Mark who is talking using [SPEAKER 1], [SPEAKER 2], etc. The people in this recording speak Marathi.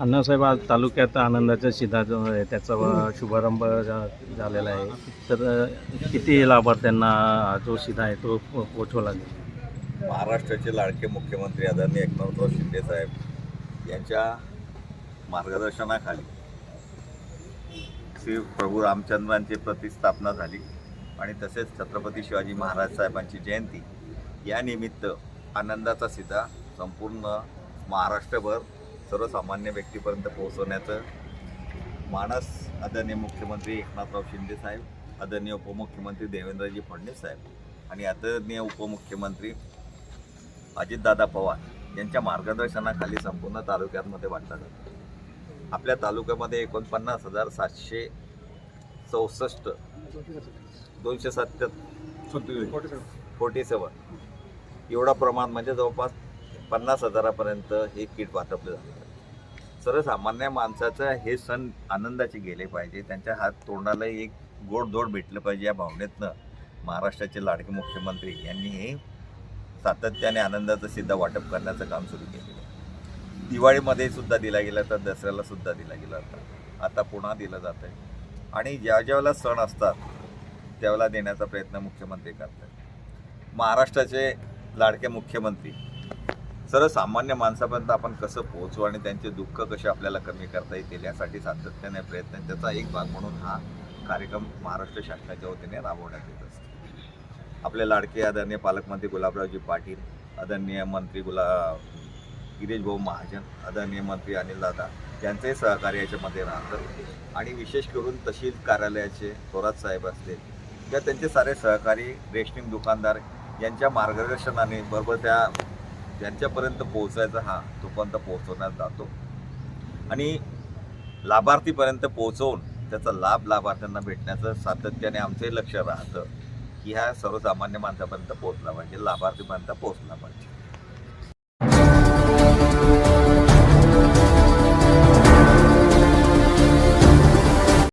[SPEAKER 1] अण्णासाहेब आज तालुक्यात आनंदाच्या शिधा त्याचा शुभारंभ झा- झालेला आहे. तर किती लाभार्थ्यांना जो शिधा आहे तो पोचवला गेला?
[SPEAKER 2] महाराष्ट्राचे लाडके मुख्यमंत्री आदरणीय एकनाथराव शिंदे साहेब यांच्या मार्गदर्शनाखाली श्री प्रभू रामचंद्रांची प्रतिस्थापना झाली आणि तसेच छत्रपती शिवाजी महाराज साहेबांची जयंती. या निमित्त आनंदाचा सिधा संपूर्ण महाराष्ट्रभर सर्वसामान्य व्यक्तीपर्यंत पोहोचवण्याचं मानस आदरणीय मुख्यमंत्री एकनाथराव शिंदे साहेब आदरणीय उपमुख्यमंत्री देवेंद्रजी फडणवीस साहेब आणि आदरणीय उपमुख्यमंत्री अजितदादा पवार यांच्या मार्गदर्शनाखाली संपूर्ण तालुक्यांमध्ये वाटला जातो आपल्या तालुक्यामध्ये एकोणपन्नास हजार सातशे चौसष्ट दोनशे सत्तर फोर्टी सेवन एवढा प्रमाण म्हणजे जवळपास पन्नास हजारापर्यंत हे किट वाटपलं जातं सर्वसामान्य माणसाचं हे सण आनंदाचे गेले पाहिजे. त्यांच्या हात तोंडाला एक गोडधोड भेटलं पाहिजे या भावनेतनं. महाराष्ट्राचे लाडके मुख्यमंत्री यांनी हे सातत्याने आनंदाचं सिद्धा वाटप करण्याचं काम सुरू केलेलं आहे. दिवाळीमध्ये सुद्धा दिला गेला तर दसऱ्याला सुद्धा दिला गेला होता. आता पुन्हा दिलं जात आहे. आणि ज्या ज्यावेळेला सण असतात त्यावेळेला देण्याचा प्रयत्न मुख्यमंत्री करतात. महाराष्ट्राचे लाडके मुख्यमंत्री सर्वसामान्य माणसापर्यंत आपण कसं पोहोचू आणि त्यांचे दुःख कसे आपल्याला कमी करता येतील यासाठी सातत्याने प्रयत्न त्याचा एक भाग म्हणून हा कार्यक्रम महाराष्ट्र शासनाच्या वतीने राबवण्यात येत असतो. आपले लाडके आदरणीय पालकमंत्री गुलाबरावजी पाटील आदरणीय मंत्री गुला गिरीश भाऊ महाजन आदरणीय मंत्री अनिल दादा यांचंही सहकार्य याच्यामध्ये राहतं. आणि विशेष करून तहसील कार्यालयाचे थोरात साहेब असतील किंवा त्यांचे सारे सहकारी रेशनिंग दुकानदार यांच्या मार्गदर्शनाने बरोबर त्या त्यांच्यापर्यंत पोहोचायचा हा तोपर्यंत पोहोचवण्यात जातो. आणि लाभार्थीपर्यंत पोहोचवून त्याचा लाभ लाभार्थ्यांना भेटण्याचं सातत्याने आमचंही लक्ष राहतं की ह्या सर्वसामान्य माणसापर्यंत पोहोचला पाहिजे लाभार्थीपर्यंत पोहोचला पाहिजे.